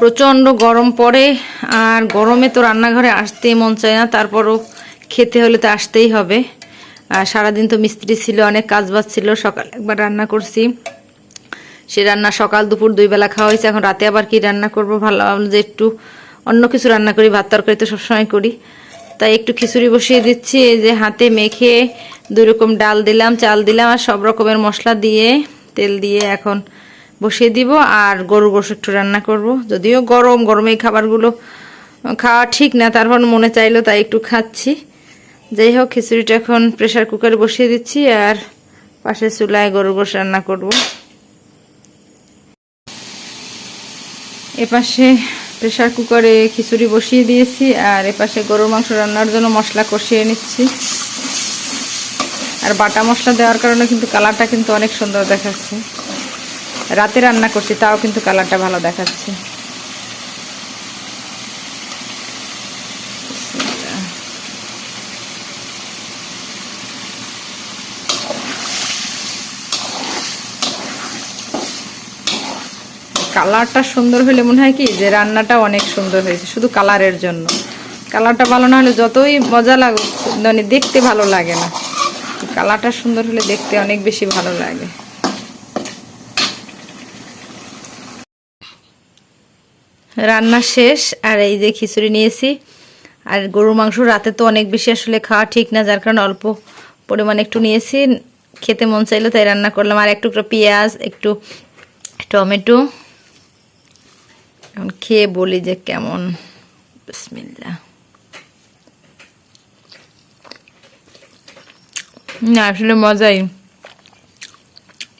প্রচণ্ড গরম পড়ে, আর গরমে তো রান্নাঘরে আসতেই মন চায় না, তারপরও খেতে হলে তো আসতেই হবে। আর সারাদিন তো মিস্ত্রি ছিল, অনেক কাজ বাজ ছিল, সকাল একবার রান্না করছি। সে রান্না সকাল দুপুর দুই বেলা খাওয়া হয়েছে, এখন রাতে আবার কি রান্না করব? ভালো যে একটু অন্য কিছু রান্না করি, ভাত তরকারি তো সবসময় করি। তাই একটু খিচুড়ি বসিয়ে দিচ্ছি, এই যে হাতে মেখে দুই রকম ডাল দিলাম, চাল দিলাম, আর সব রকমের মশলা দিয়ে, তেল দিয়ে এখন বসিয়ে দিব আর গরু গোশ একটু রান্না করব। যদিও গরম, গরমে এই খাবারগুলো খাওয়া ঠিক না, তারপর মনে চাইলো তাই একটু খাচ্ছি। যাই হোক, খিচুড়িটা এখন প্রেসার কুকারে বসিয়ে দিচ্ছি আর পাশে চুলায় গরু গোশ রান্না করব। এপাশে প্রেসার কুকারে খিচুড়ি বসিয়ে দিয়েছি আর এপাশে গরুর মাংস রান্নার জন্য মশলা কষিয়ে নিচ্ছি। আর বাটা মশলা দেওয়ার কারণে কিন্তু কালারটা কিন্তু অনেক সুন্দর দেখাচ্ছে। রাতে রান্না করছি, তাও কিন্তু কালারটা ভালো দেখাচ্ছে। কালারটা সুন্দর হলে মনে হয় কি যে রান্নাটা অনেক সুন্দর হয়েছে, শুধু কালারের জন্য। কালারটা ভালো না হলে যতই মজা লাগুক মানে দেখতে ভালো লাগে না। কালারটা সুন্দর হলে দেখতে অনেক বেশি ভালো লাগে। রান্না শেষ, আর এই যে খিচুড়ি নিয়েছি। আর গরুর মাংস রাতে তো অনেক বেশি আসলে খাওয়া ঠিক না, যার কারণে অল্প পরিমাণে একটু নিয়েছি। খেতে মন চাইলো তাই রান্না করলাম। আর একটু পেঁয়াজ, একটু টমেটো। এখন খেয়ে বলি যে কেমন। বিসমিল্লা না, আসলে মজাই।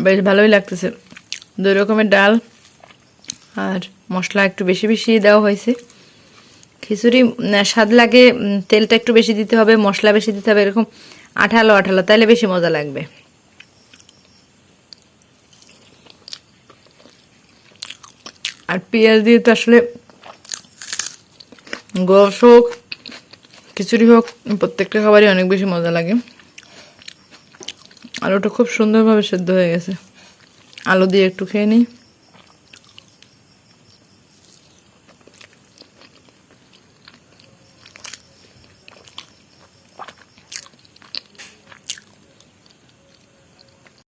বেশ ভালোই লাগতেছে। দুই রকমের ডাল। আর মশলা একটু বেশি বেশি দেওয়া হয়েছে। খিচুড়ি স্বাদ লাগে তেলটা একটু বেশি দিতে হবে, মশলা বেশি দিতে হবে, এরকম আঠালো আঠালো তাহলে বেশি মজা লাগবে। আর পেঁয়াজ দিয়ে তো আসলে গোস হোক, খিচুড়ি হোক, প্রত্যেকটা খাবারই অনেক বেশি মজা লাগে। আলুটা খুব সুন্দরভাবে সেদ্ধ হয়ে গেছে। আলু দিয়ে একটু খেয়ে নিই।